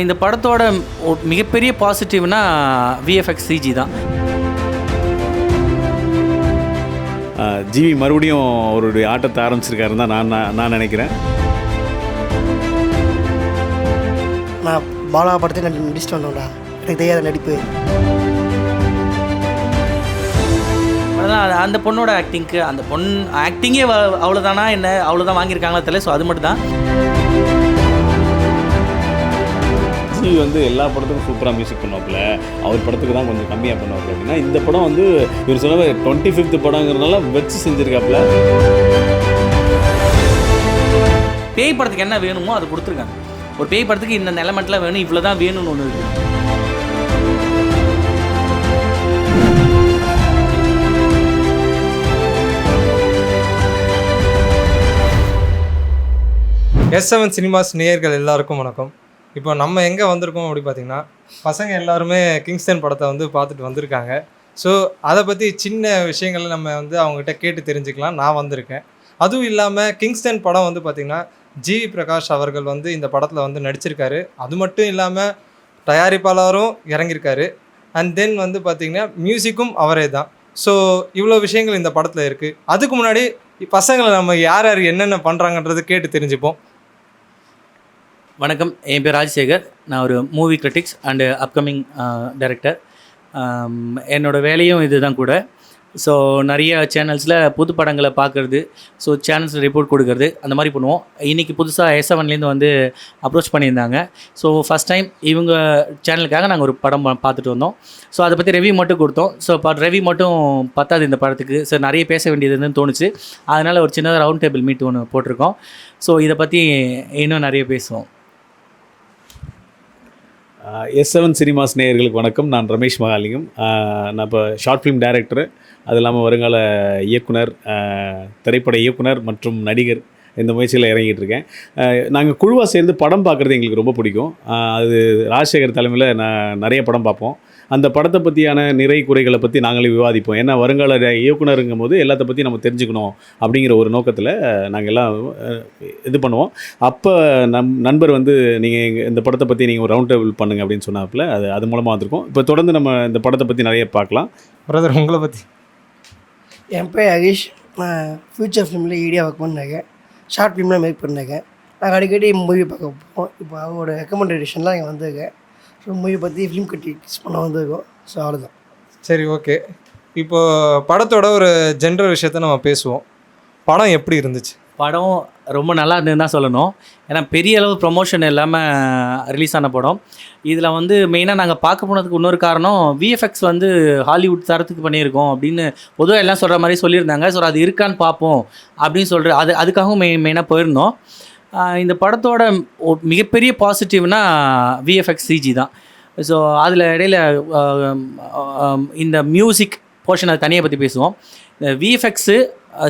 இந்த படத்தோட ஒ- மிகப்பெரிய பாசிட்டிவ்னா விஎஃப்எக்ஸ் சிஜி தான். ஜிவி மறுபடியும் அவருடைய ஆட்டத்தை ஆரம்பிச்சிருக்காருன்னு தான் நான் நான் நான் நினைக்கிறேன். நான் பாலா படத்தை நடி நடிச்சிட்டு வந்தோம்டா. எனக்கு தெரியாத நடிப்பு. அதான் அந்த பொண்ணோட ஆக்டிங்க்கு அந்த பொண் ஆக்டிங்கே அவ்வளோதானா என்ன? அவ்வளோதான் வாங்கியிருக்காங்களா தெரியல. ஸோ அது மட்டும் தான் ஜிவி வந்து எல்லா படத்துக்கும் சூப்பராக மியூசிக் பண்ணுவாப்புல. அவர் படத்துக்கு தான் கொஞ்சம் கம்மியாக பண்ணுவாப்புல அப்படின்னா இந்த படம் வந்து இவர் சொன்ன டுவெண்ட்டி ஃபிஃப்த் படங்கிறதுனால வச்சு செஞ்சுருக்காப்புல. பேய் படத்துக்கு என்ன வேணுமோ அது கொடுத்துருக்காங்க. ஒரு பேய் படத்துக்கு இந்த எலமெண்ட்லாம் வேணும் இவ்வளோ தான் வேணும்னு ஒன்று இருக்குது எஸ் செவன் சினிமாஸ் நேயர்கள் எல்லாருக்கும் வணக்கம். இப்போ நம்ம எங்கே வந்திருக்கோம் அப்படி பார்த்தீங்கன்னா பசங்க எல்லாருமே கிங்ஸ்டன் படத்தை வந்து பார்த்துட்டு வந்திருக்காங்க. ஸோ அதை பற்றி சின்ன விஷயங்களை நம்ம வந்து அவங்ககிட்ட கேட்டு தெரிஞ்சுக்கலாம். நான் வந்திருக்கேன். அதுவும் இல்லாமல் கிங்ஸ்டன் படம் வந்து பார்த்திங்கன்னா ஜி. பிரகாஷ் அவர்கள் வந்து இந்த படத்தில் வந்து நடிச்சிருக்காரு. அது மட்டும் இல்லாமல் தயாரிப்பாளரும் இறங்கியிருக்காரு. அண்ட் தென் வந்து பார்த்திங்கன்னா மியூசிக்கும் அவரே தான். ஸோ இவ்வளோ விஷயங்கள் இந்த படத்தில் இருக்குது அதுக்கு முன்னாடி பசங்களை நம்ம யார் யார் என்னென்ன பண்ணுறாங்கன்றது கேட்டு தெரிஞ்சுப்போம். வணக்கம். என் பேர் ராஜசேகர். நான் ஒரு movie critics and upcoming director என்னோடய வேலையும் இதுதான் கூட. ஸோ நிறைய சேனல்ஸில் புது படங்களை பார்க்குறது ஸோ சேனல்ஸில் ரிப்போர்ட் கொடுக்கறது அந்த மாதிரி பண்ணுவோம். இன்றைக்கி புதுசாக எஸ் செவன்லேருந்து வந்து அப்ரோச் பண்ணியிருந்தாங்க. ஸோ ஃபஸ்ட் டைம் இவங்க சேனலுக்காக நாங்கள் ஒரு படம் பார்த்துட்டு வந்தோம். ஸோ அதை பற்றி ரெவ்யூ மட்டும் கொடுத்தோம். ஸோ இப்போ ரெவ்யூ மட்டும் பத்தாது இந்த படத்துக்கு. ஸோ நிறைய பேச வேண்டியதுன்னு தோணுச்சு. அதனால் ஒரு சின்னதாக ரவுண்ட் டேபிள் மீட் ஒன்று போட்டிருக்கோம். ஸோ இதை பற்றி இன்னும் நிறைய பேசுவோம். எஸ் செவன் சினிமாஸ் நேயர்களுக்கு வணக்கம். நான் ரமேஷ் மகாலிங்கம். நான் இப்போ ஷார்ட் ஃபிலிம் டைரக்டர் அது இல்லாமல் வருங்கால இயக்குனர் திரைப்பட இயக்குனர் மற்றும் நடிகர் இந்த முயற்சியில் இறங்கிட்டு இருக்கேன். நாங்கள் குழுவாக சேர்ந்து படம் பார்க்குறது எங்களுக்கு ரொம்ப பிடிக்கும். அது ராஜசேகர் தலைமையில் நான் நிறைய படம் பார்ப்போம். அந்த படத்தை பற்றியான நிறை குறைகளை பற்றி நாங்களே விவாதிப்போம். ஏன்னா வருங்கால இயக்குனருங்கும் போது எல்லாத்த பற்றி நம்ம தெரிஞ்சுக்கணும் அப்படிங்கிற ஒரு நோக்கத்தில் நாங்கள் எல்லாம் இது பண்ணுவோம். அப்போ நம் நண்பர் வந்து நீங்கள் இந்த படத்தை பற்றி நீங்கள் ஒரு ரவுண்ட் டேபிள் பண்ணுங்க அப்படின்னு சொன்னாப்புல அது அது மூலமாக வந்திருக்கோம். இப்போ தொடர்ந்து நம்ம இந்த படத்தை பற்றி நிறைய பார்க்கலாம். பிரதர் உங்களை பற்றி என் பேர் ஹரிஷ். நான் ஃப்யூச்சர் ஃபிலிமில் ஈடியா ஒர்க் பண்ணிருக்கேன். ஷார்ட் ஃபிலிம்லாம் மேக் பண்ணிருக்கேன். நாங்கள் அடிக்கடி மூவி பார்க்க போவோம். இப்போ அவரோட ரெக்கமெண்டேஷன்லாம் இங்கே வந்திருக்கேன். ஸோ மூவி பற்றி ஃபிலிம் கிரிட்டிக்ஸ் பண்ண வந்திருக்கோம். ஸோ அவ்வளோதான் சரி ஓகே இப்போ படத்தோட ஒரு ஜென்ரல் விஷயத்த நம்ம பேசுவோம். படம் எப்படி இருந்துச்சு? படம் ரொம்ப நல்லா இருந்ததுன்னு தான் சொல்லணும். ஏன்னா பெரிய அளவு ப்ரொமோஷன் இல்லாமல் ரிலீஸ் ஆன படம். இதில் வந்து மெயினாக நாங்கள் பார்க்க போனதுக்கு இன்னொரு காரணம் விஎஃப்எக்ஸ் வந்து ஹாலிவுட் தரத்துக்கு பண்ணியிருக்கோம் அப்படின்னு பொதுவாக எல்லாம் சொல்கிற மாதிரி சொல்லியிருந்தாங்க. ஸோ அது இருக்கான்னு பார்ப்போம் அப்படின்னு சொல்கிற அது அதுக்காகவும் மெயின் மெயினாக போயிருந்தோம். இந்த படத்தோட மிகப்பெரிய பாசிட்டிவ்னா விஎஃப்எக்ஸ் சிஜி தான். ஸோ அதில் இடையில இந்த மியூசிக் போர்ஷன் அது தனியாக பற்றி பேசுவோம். இந்த விஎஃப்எக்ஸு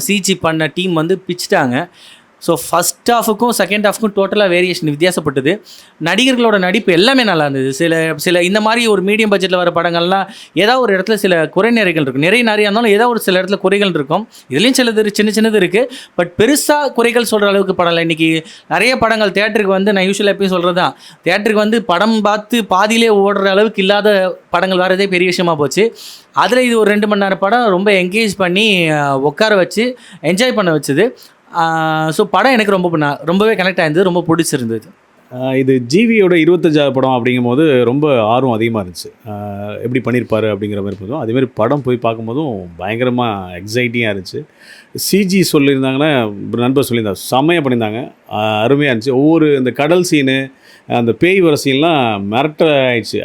சிஜி பண்ண டீம் வந்து பிச்சிட்டாங்க. ஸோ ஃபஸ்ட் ஹாஃபுக்கும் செகண்ட் ஹாஃபுக்கும் டோட்டலாக வேரியேஷன் வித்தியாசப்பட்டது. நடிகர்களோட நடிப்பு எல்லாமே நல்லா இருந்தது. சில சில இந்த மாதிரி ஒரு மீடியம் பட்ஜெட்டில் வர படங்கள்லாம் ஏதாவது ஒரு இடத்துல சில குறை நிறைகள் இருக்கும். நிறைய நிறைய இருந்தாலும் ஏதாவது ஒரு சில இடத்துல குறைகள் இருக்கும். இதுலேயும் சிலது சின்ன சின்னது இருக்குது பட் பெருசாக குறைகள் சொல்கிற அளவுக்கு படம் இல்லை இன்றைக்கி நிறைய படங்கள் தேட்டருக்கு வந்து நான் யூஸ்வலாக எப்பயும் சொல்கிறது தான் தேட்டருக்கு வந்து படம் பார்த்து பாதியிலே ஓடுற அளவுக்கு இல்லாத படங்கள் வரதே பெரிய விஷயமா போச்சு. அதில் இது ஒரு ரெண்டு மணி நேரம் படம் ரொம்ப என்கேஜ் பண்ணி உட்கார வச்சு என்ஜாய் பண்ண வச்சுது. ஸோ படம் எனக்கு ரொம்ப ரொம்பவே கனெக்ட் ஆயிருந்தது ரொம்ப பிடிச்சிருந்தது. இது ஜிவியோட இருபத்தஞ்சாவது படம் அப்படிங்கும்போது ரொம்ப ஆர்வம் அதிகமாக இருந்துச்சு. எப்படி பண்ணியிருப்பாரு அப்படிங்கிற மாதிரி போதும். அதேமாதிரி படம் போய் பார்க்கும்போதும் பயங்கரமாக எக்ஸைட்டிங்காக இருந்துச்சு. சிஜி சொல்லியிருந்தாங்கன்னா ஒரு நண்பர் சொல்லியிருந்தாங்க செம்மையாக பண்ணியிருந்தாங்க. அருமையாக இருந்துச்சு. ஒவ்வொரு இந்த கடல் சீனு அந்த பேய் வரிசையெல்லாம் மிரட்ட ஆயிடுச்சு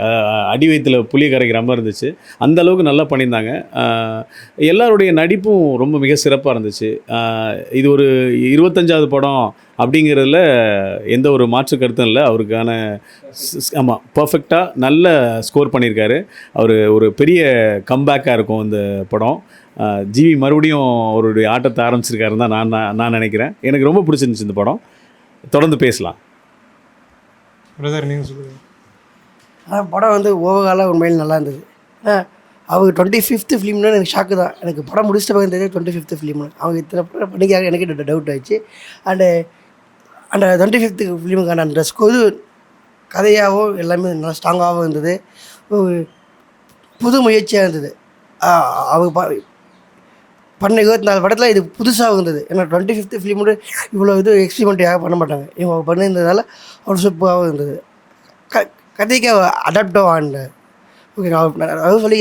அடி வயிற்றுல புளிய கரைக்கிற மாதிரி இருந்துச்சு. அந்த அளவுக்கு நல்லா பண்ணியிருந்தாங்க. எல்லாருடைய நடிப்பும் ரொம்ப மிக சிறப்பாக இருந்துச்சு. இது ஒரு இருபத்தஞ்சாவது படம் அப்படிங்கிறதுல எந்த ஒரு மாற்று கருத்தும் இல்லை. அவருக்கான ஆமாம் பர்ஃபெக்டாக நல்ல ஸ்கோர் பண்ணியிருக்காரு. அவர் ஒரு பெரிய கம்பேக்காக இருக்கும் இந்த படம். ஜிவி மறுபடியும் அவருடைய ஆட்டத்தை ஆரம்பிச்சிருக்காருன்னு தான் நான் நான் நான் நினைக்கிறேன். எனக்கு ரொம்ப பிடிச்சிருந்துச்சு இந்த படம். தொடர்ந்து பேசலாம். பிரதர் நீங்கள் சொல்லுங்கள் ஆனால் படம் வந்து ஓவராலாக உண்மையில் நல்லா இருந்தது. அவங்க டுவெண்ட்டி ஃபிஃப்த்து ஃபிலிம்னு எனக்கு ஷாக்கு தான். எனக்கு படம் முடிச்சிட்ட பக்கம் தெரியாது டுவெண்ட்டி ஃபிஃப்த்து ஃபிலிம்னு அவங்க இத்தனை படம் பண்ணிக்காக எனக்கு டவுட் ஆயிடுச்சு. அண்டு அந்த டுவெண்ட்டி ஃபிஃப்த்து ஃபிலிமுக்கான அந்த ஸ்கோ கதையாகவும் எல்லாமே நல்லா ஸ்ட்ராங்காகவும் இருந்தது. புது முயற்சியாக இருந்தது. அவங்க பண்ண இருபத்தி நாலு படத்தில் இது புதுசாக இருந்தது ஏன்னா டுவெண்ட்டி ஃபிஃப்த் ஃபிலிமோட இவ்வளோ இது எக்ஸ்பிரிமெண்ட் யாரும் பண்ண மாட்டாங்க இவங்க பண்ணியிருந்ததால் அவ்வளோ சூப்பராகவும் இருந்தது க கதைக்கு அடாப்டாக ஆடினேன் ஓகே நான் அதாவது சொல்லி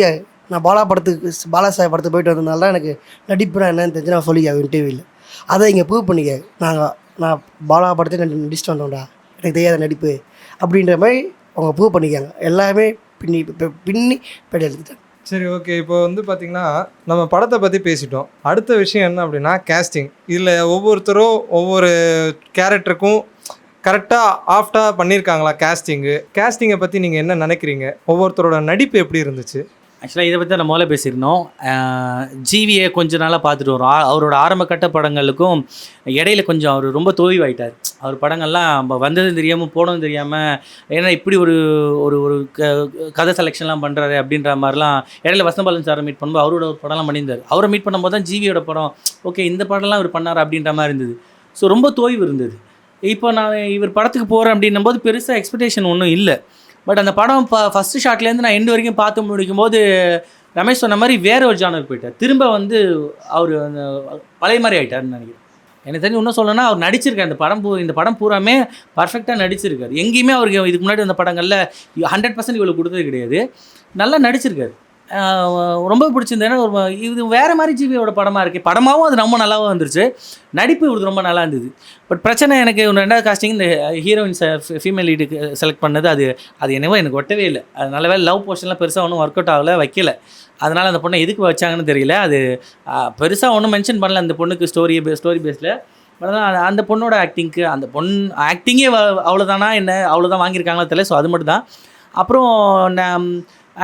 நான் பாலா படத்துக்கு பாலா சாஹிப் படத்துக்கு போயிட்டு வந்ததுனால தான் எனக்கு நடிப்புனா என்னன்னு தெரிஞ்சு நான் சொல்லி இன்டர்வியூவில் அதை இங்கே ப்ரூவ் பண்ணிக்க நாங்கள் நான் பாலா படத்தை நடிச்சுட்டு வந்தோம்டா எனக்கு தெரியாத நடிப்பு அப்படின்ற மாதிரி அவங்க ப்ரூவ் பண்ணிக்காங்க எல்லாமே பின்னி பின்னி பேட்டி எடுத்துட்டாங்க சரி ஓகே இப்போ வந்து பார்த்தீங்கன்னா நம்ம படத்தை பற்றி பேசிட்டோம். அடுத்த விஷயம் என்ன அப்படின்னா கேஸ்டிங் இதில் ஒவ்வொருத்தரும் ஒவ்வொரு கேரக்டருக்கும் கரெக்டாக ஆஃப்டாக பண்ணியிருக்காங்களா கேஸ்டிங்கு கேஸ்டிங்கை பற்றி நீங்கள் என்ன நினைக்கிறீங்க? ஒவ்வொருத்தரோட நடிப்பு எப்படி இருந்துச்சு? ஆக்சுவலாக இதை பற்றி நம்ம முதல்ல பேசியிருந்தோம். ஜிவியை கொஞ்ச நாளாக பார்த்துட்டு வரோம். அவரோட ஆரம்ப கட்ட படங்களுக்கும் இடையில கொஞ்சம் அவர் ரொம்ப தோய்வாயிட்டார் அவர் படங்கள்லாம் நம்ம வந்ததும் தெரியாமல் போனதும் தெரியாமல் ஏன்னா இப்படி ஒரு ஒரு ஒரு க- கதை செலெக்ஷன்லாம் பண்ணுறாரு அப்படின்ற மாதிரிலாம் இடையில வசந்தபாலன் சாரை மீட் பண்ணும்போது அவரோட ஒரு படம்லாம் பண்ணியிருந்தார். அவரை மீட் பண்ணும்போது தான் ஜிவியோட படம் ஓகே இந்த படம்லாம் இவர் பண்ணார் அப்படின்ற மாதிரி இருந்தது. ஸோ ரொம்ப தோய்வு இருந்தது. இப்போ நான் இவர் படத்துக்கு போகிறேன் அப்படின்னும் போது பெருசாக எக்ஸ்பெக்டேஷன் ஒன்றும் இல்லை. பட் அந்த படம் இப்போ ஃபஸ்ட்டு ஷாட்லேருந்து நான் எண்டு வரைக்கும் பார்த்து முடிக்கும் போது ரமேஷ் சொன்ன மாதிரி வேற ஒரு ஜானர் போயிட்டார். திரும்ப வந்து அவர் அந்த பழைய மாதிரி ஆயிட்டாருன்னு நினைக்கிறேன். எனக்கு தெரிஞ்சு இன்னும் சொல்லணும்னா அவர் நடிச்சிருக்காரு. இந்த படம் பூ இந்த படம் பூராமே பர்ஃபெக்டாக நடிச்சிருக்காரு. எங்கேயுமே அவருக்கு இதுக்கு முன்னாடி அந்த படங்களில் ஹண்ட்ரட் பர்சன்ட் இவ்வளோ கொடுத்தது கிடையாது. நல்லா நடிச்சிருக்காரு. ரொம்ப பிடிச்சிருந்தது. ஏன்னா ஒரு இது வேறு மாதிரி ஜிவியோட படமாக இருக்குது படமாகவும் அது ரொம்ப நல்லாவும் வந்துருச்சு. நடிப்பு இவருக்கு ரொம்ப நல்லா இருந்தது. பட் பிரச்சனை எனக்கு ஒரு ரெண்டாவது காஸ்டிங் இந்த ஹீரோயின் ஃபீமேல் லீடுக்கு செலக்ட் பண்ணது அது அது என்னவோ எனக்கு ஒட்டவே இல்லை. அது நல்ல வேலை லவ் போர்ஷன்லாம் பெருசாக ஒன்றும் ஒர்க் அவுட் ஆகல வைக்கல. அதனால் அந்த பொண்ணை எதுக்கு வச்சாங்கன்னு தெரியல. அது பெருசாக ஒன்றும் மென்ஷன் பண்ணல அந்த பொண்ணுக்கு ஸ்டோரி ஸ்டோரி பேஸில் அந்த பொண்ணோட ஆக்டிங்க்கு அந்த பொண் ஆக்டிங்கே அவ்வளோதானா என்ன அவ்வளோதான் வாங்கியிருக்காங்களா தெரியல. ஸோ அது மட்டும் தான் அப்புறம்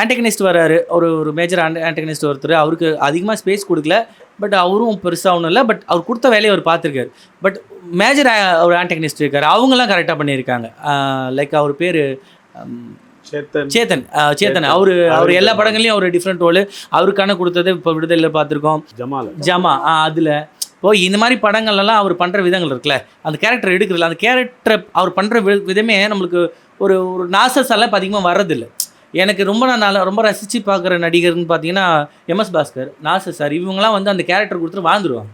ஆன்டகனிஸ்ட் வராரு. ஒரு ஒரு மேஜர் ஆன்டகனிஸ்ட் ஒருத்தர். அவருக்கு அதிகமாக ஸ்பேஸ் கொடுக்கல. பட் அவரும் பெருசாக ஒன்றும் இல்லை. பட் அவர் கொடுத்த வேலையை அவர் பார்த்துருக்காரு. பட் மேஜர் ஒரு ஆன்டகனிஸ்ட் இருக்காரு. அவங்களாம் கரெக்டாக பண்ணியிருக்காங்க. லைக் அவர் பேர் சேத்தன். சேத்தன். சேத்தன். அவர் அவர் எல்லா படங்கள்லையும் அவர் டிஃப்ரெண்ட் ரோலு அவருக்கான கொடுத்தது இப்போ விடுதலையில் பார்த்துருக்கோம். ஜமால். ஜமா அதில். இப்போ இந்த மாதிரி படங்கள்லாம் அவர் பண்ணுற விதங்கள் இருக்குல்ல. அந்த கேரக்டர் எடுக்கிறதுல அந்த கேரக்டரை அவர் பண்ணுற விதமே நம்மளுக்கு ஒரு ஒரு நாசஸ் எல்லாம் இப்போ அதிகமாக வர்றதில்ல. எனக்கு ரொம்ப நான் நல்லா ரொம்ப ரசித்து பார்க்குற நடிகர்னு பார்த்தீங்கன்னா எம்எஸ் பாஸ்கர் நாசர் சார். இவங்கெல்லாம் வந்து அந்த கேரக்டர் கொடுத்துட்டு வாழ்ந்துருவாங்க.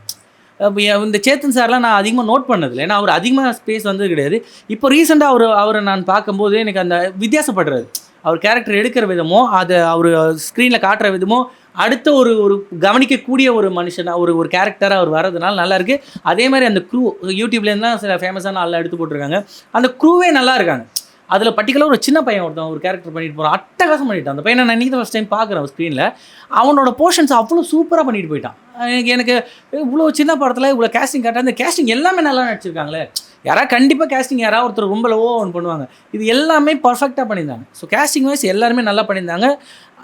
இந்த சேத்தன் சார்லாம் நான் அதிகமாக நோட் பண்ணதில்லை. ஏன்னா அவர் அதிகமாக ஸ்பேஸ் வந்தது கிடையாது. இப்போ ரீசெண்டாக அவர் அவரை நான் பார்க்கும்போது எனக்கு அந்த வித்தியாசப்படுறது. அவர் கேரக்டர் எடுக்கிற விதமோ அதை அவர் ஸ்க்ரீனில் காட்டுற விதமோ அடுத்த ஒரு ஒரு கவனிக்கக்கூடிய ஒரு மனுஷனாக ஒரு ஒரு கேரக்டராக அவர் வர்றதுனால நல்லாயிருக்கு அதே மாதிரி அந்த க்ரூ யூடியூப்லேருந்துலாம் சில ஃபேமஸான ஆளெலாம் எடுத்து போட்டிருக்காங்க. அந்த க்ரூவே நல்லா இருக்காங்க. அதில் பர்டிகுலர் ஒரு சின்ன பையன் ஒருத்தன் ஒரு கேரக்டர் பண்ணிட்டு போகிறான் அட்டகாசம் பண்ணிட்டான் அந்த பையனை நான் இன்றைக்கி ஃபஸ்ட் டைம் பார்க்குறேன் ஸ்க்ரீனில் அவனோட போர்ஷன்ஸ் அவ்வளோ சூப்பராக பண்ணிட்டு போயிட்டான். எனக்கு எனக்கு இவ்வளோ சின்ன படத்தில் இவ்வளோ கேஸ்டிங் கரெக்டாக அந்த கேஸ்டிங் எல்லாமே நல்லா நடிச்சிருக்காங்களே. யாராவது கண்டிப்பாக கேஸ்டிங் யாராவது ஒருத்தர் ரொம்ப லோவோ ஒன்று பண்ணுவாங்க. இது எல்லாமே பர்ஃபெக்டாக பண்ணியிருந்தாங்க. ஸோ கேஸ்டிங் வைஸ் எல்லாருமே நல்லா பண்ணியிருந்தாங்க.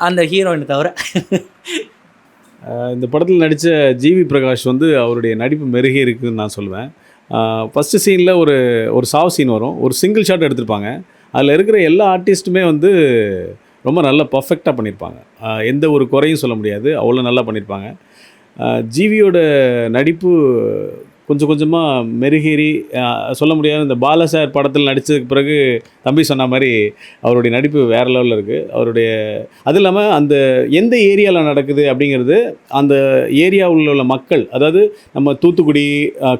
அந்த ஹீரோயினை தவிர. இந்த படத்தில் நடித்த ஜிவி பிரகாஷ் வந்து அவருடைய நடிப்பு மெருகே இருக்குதுன்னு நான் சொல்லுவேன் ஃபஸ்ட்டு சீனில் ஒரு ஒரு சாவ் சீன் வரும். ஒரு சிங்கிள் ஷாட் எடுத்திருப்பாங்க. அதில் இருக்கிற எல்லா ஆர்டிஸ்ட்டுமே வந்து ரொம்ப நல்லா பர்ஃபெக்டாக பண்ணியிருப்பாங்க எந்த ஒரு குறையும் சொல்ல முடியாது. அவ்வளோ நல்லா பண்ணியிருப்பாங்க ஜிவியோட நடிப்பு கொஞ்சம் கொஞ்சமாக மெருகேறி சொல்ல முடியாது. இந்த பாலா சார் படத்தில் நடித்ததுக்கு பிறகு தம்பி சொன்ன மாதிரி அவருடைய நடிப்பு வேறு லெவலில் இருக்குது அவருடைய அது இல்லாமல் அந்த எந்த ஏரியாவில் நடக்குது அப்படிங்கிறது அந்த ஏரியாவில் உள்ள மக்கள் அதாவது நம்ம தூத்துக்குடி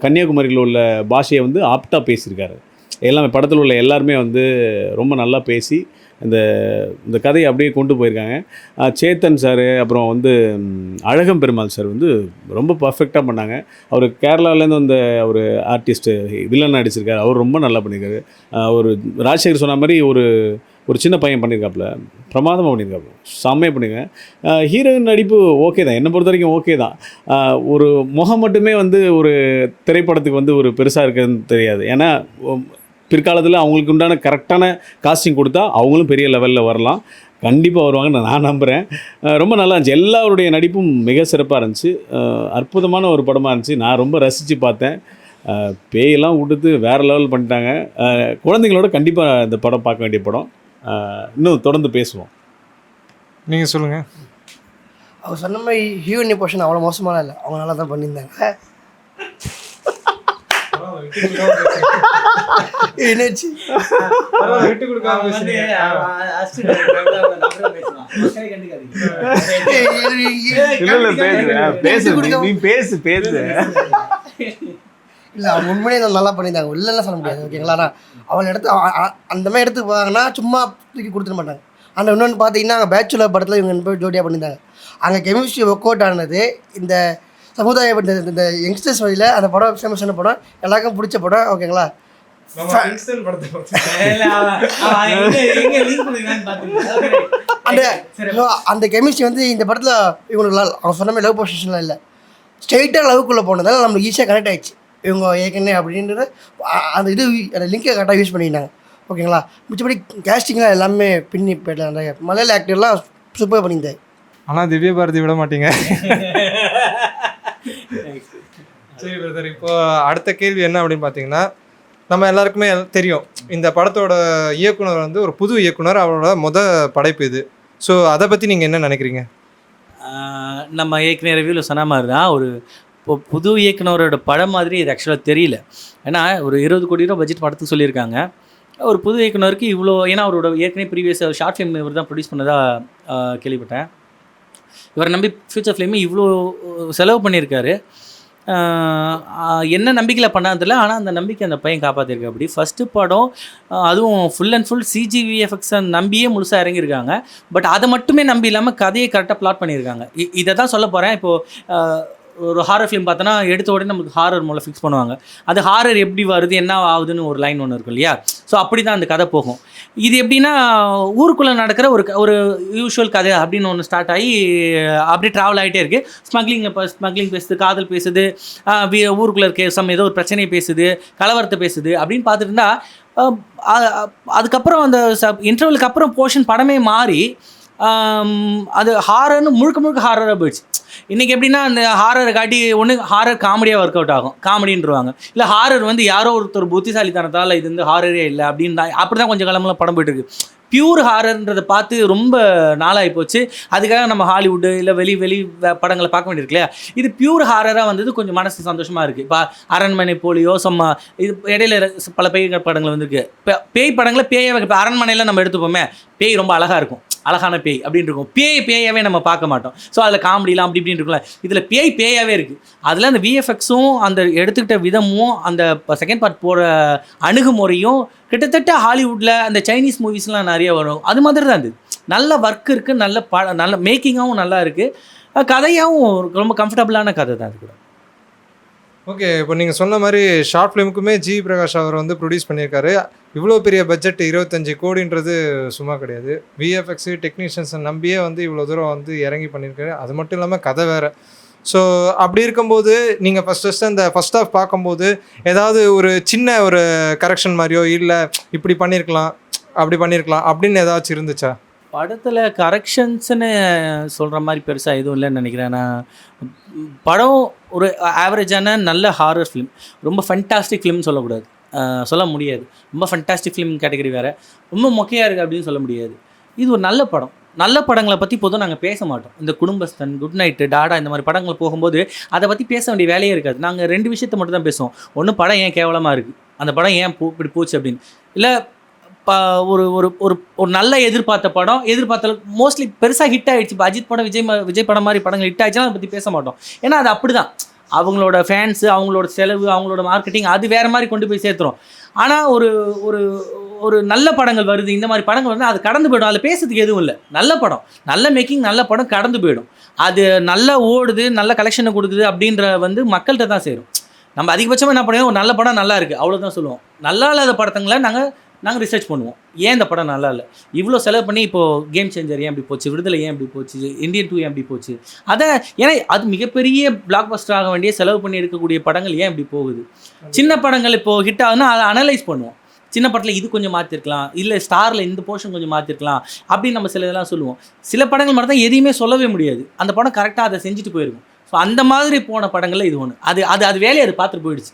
கன்னியாகுமரியில் உள்ள பாஷையை வந்து ஆப்டாக பேசியிருக்காரு. எல்லாமே படத்தில் உள்ள எல்லாருமே வந்து ரொம்ப நல்லா பேசி இந்த இந்த கதையை அப்படியே கொண்டு போயிருக்காங்க. சேத்தன் சார் அப்புறம் வந்து அழகம் பெருமாள் சார் வந்து ரொம்ப பர்ஃபெக்டாக பண்ணாங்க. அவர் கேரளாவிலேருந்து வந்த ஒரு ஆர்டிஸ்ட்டு வில்லன் நடிச்சிருக்காரு. அவர் ரொம்ப நல்லா பண்ணியிருக்காரு. அவர் ராஜசேகர் சொன்ன மாதிரி ஒரு ஒரு சின்ன பையன் பண்ணியிருக்காப்புல. பிரமாதமாக பண்ணியிருக்காப்புல செம்மையாக பண்ணியிருக்கேன் ஹீரோயின் நடிப்பு ஓகே தான். என்னை பொறுத்த வரைக்கும் ஓகே தான். ஒரு முகம் மட்டுமே வந்து ஒரு திரைப்படத்துக்கு வந்து ஒரு பெருசாக இருக்குதுன்னு தெரியாது. ஏன்னா பிற்காலத்தில் அவங்களுக்கு உண்டான கரெக்டான காஸ்டிங் கொடுத்தா அவங்களும் பெரிய லெவலில் வரலாம். கண்டிப்பாக வருவாங்கன்னு நான் நம்புகிறேன் ரொம்ப நல்லா இருந்துச்சு. எல்லாருடைய நடிப்பும் மிக சிறப்பாக இருந்துச்சு. அற்புதமான ஒரு படமாக இருந்துச்சு. நான் ரொம்ப ரசித்து பார்த்தேன். பேயெல்லாம் விடுத்து வேறு லெவல் பண்ணிட்டாங்க. குழந்தைங்களோட கண்டிப்பாக இந்த படம் பார்க்க வேண்டிய படம். இன்னும் தொடர்ந்து பேசுவோம். நீங்கள் சொல்லுங்கள் அவர் சொன்ன மாதிரி ஹியூனி போர்ஷன் அவ்வளோ மோசமான இல்லை. அவங்க நல்லா தான் பண்ணியிருந்தாங்க. விட்டு கொடுக்காம இல்ல பேசு பேசு நீ- நீ பேசு பேசு. இல்லை அவங்க உண்மையிலே நான் நல்லா பண்ணியிருந்தாங்க. இல்லைன்னு சொல்ல முடியாது ஓகேங்களா ஆனால் அவள் அ- அந்த மாதிரி எடுத்து போவாங்கன்னா சும்மா தூக்கி கொடுத்துட மாட்டாங்க. ஆனால் இன்னொன்று பார்த்தீங்கன்னா அங்கே பேச்சுலர் படத்தில் இவங்க பேரும் ஜோடியாக பண்ணியிருந்தாங்க. அங்கே கெமிஸ்ட்ரி ஒர்க் அவுட் ஆனது இந்த சமுதாய இந்த இந்த யங்ஸ்டர்ஸ் வழியில் அந்த படம் ஃபேமஸான படம் எல்லாருக்கும் பிடிச்ச படம் ஓகேங்களா? அந்த அந்த கெமிஸ்ட்ரி வந்து இந்த படத்தில் இவங்களுக்கு அவங்க சொன்ன மாதிரி லவ் பொசிஷன்லாம் இல்லை. ஸ்ட்ரெயிட்டாக லவ்க்குள்ளே போனதால நம்மளுக்கு ஈஸியாக கனெக்ட் ஆயிடுச்சு. இவங்க ஏற்கனவே அப்படின்றது அந்த இது அந்த லிங்கை கரெக்டாக யூஸ் பண்ணியிருந்தாங்க ஓகேங்களா? மிச்சபடி கேஸ்டிங்லாம் எல்லாமே பின்னி அந்த மலையாள ஆக்டர்லாம் சூப்பராக பண்ணியிருந்தாரு. ஆனா திவ்ய பாரதி விட மாட்டீங்க. சரி பிரதர் இப்போ அடுத்த கேள்வி என்ன அப்படின்னு பார்த்தீங்கன்னா நம்ம எல்லாருக்குமே தெரியும். இந்த படத்தோட இயக்குனர் வந்து ஒரு புது இயக்குனர் அவரோட முத படைப்பு இது. ஸோ அதை பற்றி நீங்கள் என்ன நினைக்கிறீங்க? நம்ம ஏற்கனவே ரிவ்யூவில் சொன்ன மாதிரி தான் ஒரு இப்போ புது இயக்குனரோட படம் மாதிரி இது ஆக்சுவலாக தெரியல. ஏன்னா ஒரு இருபது கோடி ரூபா பட்ஜெட் படத்துக்கு சொல்லியிருக்காங்க. ஒரு புது இயக்குனருக்கு இவ்வளோ ஏன்னா அவரோட ஏற்கனவே ப்ரீவியஸ் ஷார்ட் ஃபிலிம் இவர் தான் ப்ரொடியூஸ் பண்ணதாக கேள்விப்பட்டேன். இவரை நம்பி ஃபியூச்சர் ஃபிலிமு இவ்வளோ செலவு பண்ணியிருக்காரு. என்ன நம்பிக்கையில் பண்ணாதில்ல ஆனால் அந்த நம்பிக்கை அந்த பையன் காப்பாற்றிருக்கு அப்படி ஃபஸ்ட்டு படம் அதுவும் ஃபுல் அண்ட் ஃபுல் சிஜிவிஎஃப்எக்ஸை நம்பியே முழுசாக இறங்கியிருக்காங்க. பட் அதை மட்டுமே நம்பி இல்லாமல் கதையை கரெக்டாக பிளாட் பண்ணியிருக்காங்க. இ- இதை தான் சொல்ல போகிறேன் இப்போது ஒரு ஹாரர் ஃபிலிம் பார்த்தோன்னா எடுத்த உடனே நமக்கு ஹாரர் மூலம் ஃபிக்ஸ் பண்ணுவாங்க. அது ஹாரர் எப்படி வருது என்ன ஆகுதுன்னு ஒரு லைன் ஒன்று இருக்கும் இல்லையா? ஸோ அப்படி தான் அந்த கதை போகும். இது எப்படின்னா ஊருக்குள்ளே நடக்கிற ஒரு க- ஒரு யூஷுவல் கதை அப்படின்னு ஒன்று ஸ்டார்ட் ஆகி அப்படியே ட்ராவல் ஆகிட்டே இருக்குது ஸ்மக்லிங் இப்போ ஸ்மக்லிங் பேசுது காதல் பேசுது ஊருக்குள்ளே இருக்க சம் ஏதோ ஒரு பிரச்சனையை பேசுது கலவரத்தை பேசுது அப்படின்னு பார்த்துட்டு இருந்தால் அதுக்கப்புறம் அந்த இன்டர்வலுக்கு அப்புறம் போர்ஷன் படமே மாறி அது ஹாரர்னு முழுக்க முழுக்க ஹாரராக போயிடுச்சு. இன்றைக்கி எப்படின்னா அந்த ஹாரரை காட்டி ஒன்று ஹாரர் காமெடியாக ஒர்க் அவுட் ஆகும். காமெடின்றவாங்க இல்லை ஹாரர் வந்து யாரோ ஒருத்தர் புத்திசாலித்தனத்தால் இது வந்து ஹாரரே இல்லை அப்படின்னு தான் அப்படி தான் கொஞ்சம் காலமெல்லாம் படம் போயிட்டு இருக்கு. பியூர் ஹாரர்ன்றதை பார்த்து ரொம்ப நாளாகி போச்சு. அதுக்காக நம்ம ஹாலிவுட்டு இல்லை வெளி வெளி படங்களை பார்க்க வேண்டியிருக்கு இல்லையா? இது பியூர் ஹாரராக வந்தது கொஞ்சம் மனசு சந்தோஷமாக இருக்குது இப்போ அரண்மனை போலியோ சும்மா இது இடையில பல பேய் படங்கள் வந்திருக்கு. இப்போ பேய் படங்களை பேய இப்போ அரண்மனையில் நம்ம எடுத்துப்போமே பேய் ரொம்ப அழகாக இருக்கும். அழகான பேய் அப்படின்னு இருக்கும். பேய் பேயாவே நம்ம பார்க்க மாட்டோம். ஸோ அதில் காமெடிலாம் அப்படி இப்படின்னு இருக்கும்ல. இதில் பேய் பேயாவே இருக்குது அதில் அந்த விஎஃப்எக்ஸும் அந்த எடுத்துக்கிட்ட விதமும் அந்த செகண்ட் பார்ட் போகிற அணுகுமுறையும் கிட்டத்தட்ட ஹாலிவுட்டில் அந்த சைனீஸ் மூவிஸ்லாம் நிறைய வரும். அது மாதிரி தான் இது. நல்ல ஒர்க் இருக்குது நல்ல ப நல்ல மேக்கிங்காகவும் நல்லா இருக்குது கதையாகவும் ரொம்ப கம்ஃபர்டபுளான கதை தான் அது கூட. ஓகே இப்போ நீங்கள் சொன்ன மாதிரி ஷார்ட் ஃபிலிமுக்குமே ஜி பிரகாஷ் அவர் வந்து ப்ரொடியூஸ் பண்ணியிருக்காரு. இவ்வளோ பெரிய பட்ஜெட் இருபத்தஞ்சி கோடின்றது சும்மா கிடையாது. விஎஃப்எக்ஸு டெக்னீஷியன்ஸை நம்பியே வந்து இவ்வளோ தூரம் வந்து இறங்கி பண்ணியிருக்காரு. அது மட்டும் இல்லாமல் கதை வேறு. ஸோ அப்படி இருக்கும்போது நீங்கள் ஃபஸ்ட் ஃபஸ்ட்டு அந்த ஃபஸ்ட் ஆஃப் பார்க்கும்போது ஏதாவது ஒரு சின்ன ஒரு கரெக்ஷன் மாதிரியோ இல்லை இப்படி பண்ணியிருக்கலாம் அப்படி பண்ணியிருக்கலாம் அப்படின்னு ஏதாச்சும் இருந்துச்சா? படத்தில் கரெக்ஷன்ஸ்னு சொல்கிற மாதிரி பெருசாக எதுவும் இல்லைன்னு நினைக்கிறேன். நான் படம் ஒரு ஆவரேஜான நல்ல ஹாரர் ஃபிலிம் ரொம்ப ஃபண்டாஸ்டிக் ஃபிலிம்னு சொல்லக்கூடாது. சொல்ல முடியாது. ரொம்ப ஃபண்டாஸ்டிக் ஃபிலிம் கேட்டகரி வேறு. ரொம்ப மொக்கையாக இருக்குது அப்படின்னு சொல்ல முடியாது. இது ஒரு நல்ல படம். நல்ல படங்களை பற்றி பொதுவாக நாங்கள் பேச மாட்டோம். இந்த குடும்பஸ்தன் குட் நைட்டு டாடா இந்த மாதிரி படங்கள் போகும்போது அதை பற்றி பேச வேண்டிய வேலையே இருக்காது. நாங்கள் ரெண்டு விஷயத்தை மட்டும் தான் பேசுவோம். ஒன்று படம் ஏன் கேவலமாக இருக்குது அந்த படம் ஏன் போ இப்படி போச்சு அப்படின்னு. இல்லை ஒரு ஒரு ஒரு ஒரு நல்ல எதிர்பார்த்த படம். எதிர்பார்த்த மோஸ்ட்லி பெருசாக ஹிட் ஆகிடுச்சு இப்போ அஜித் படம் விஜய் விஜய் படம் மாதிரி படங்கள் ஹிட் ஆகிடுச்சுன்னா அதை பற்றி பேச மாட்டோம். ஏன்னா அது அப்படி தான் அவங்களோட ஃபேன்ஸு அவங்களோட செலவு அவங்களோட மார்க்கெட்டிங் அது வேறு மாதிரி கொண்டு போய் சேர்த்துரும். ஆனால் ஒரு ஒரு ஒரு நல்ல படங்கள் வருது இந்த மாதிரி படங்கள் வந்து அது கடந்து போயிடும். அதில் பேசுறதுக்கு எதுவும் இல்லை. நல்ல படம். நல்ல மேக்கிங் நல்ல படம் கடந்து போயிடும். அது நல்லா ஓடுது நல்ல கலெக்ஷனை கொடுக்குது அப்படின்ற வந்து மக்கள்கிட்ட தான் சேரும். நம்ம அதிகபட்சமாக என்ன பண்ணுவோம் ஒரு நல்ல படம் நல்லா இருக்குது அவ்வளோதான் சொல்லுவோம். நல்லா இல்லாத படத்துங்களை நாங்கள் நாங்கள் ரிசர்ச் பண்ணுவோம். ஏன் இந்த படம் நல்லா இல்லை? இவ்வளோ செலவு பண்ணி இப்போது கேம் சேஞ்சர் ஏன் இப்படி போச்சு? விடுதலை ஏன் இப்படி போச்சு? இந்தியன் டூ ஏன் இப்படி போச்சு? அதை ஏன்னா அது மிகப்பெரிய பிளாக் பஸ்டர் ஆக வேண்டிய செலவு பண்ணி எடுக்கக்கூடிய படங்கள் ஏன் இப்படி போகுது? சின்ன படங்கள் இப்போது ஹிட் ஆகுதுன்னா அதை அனலைஸ் பண்ணுவோம். சின்ன படத்தில் இது கொஞ்சம் மாற்றிருக்கலாம் இல்லை ஸ்டாரில் இந்த போர்ஷன் கொஞ்சம் மாற்றிருக்கலாம் அப்படின்னு நம்ம சில இதெல்லாம் சொல்லுவோம். சில படங்கள் மட்டும் தான் எதையுமே சொல்லவே முடியாது. அந்த படம் கரெக்டாக அதை செஞ்சுட்டு போயிருக்கும். ஸோ அந்த மாதிரி போன படங்களில் இது ஒன்று அது அது அது வேலையை அது பார்த்துட்டு போயிடுச்சு.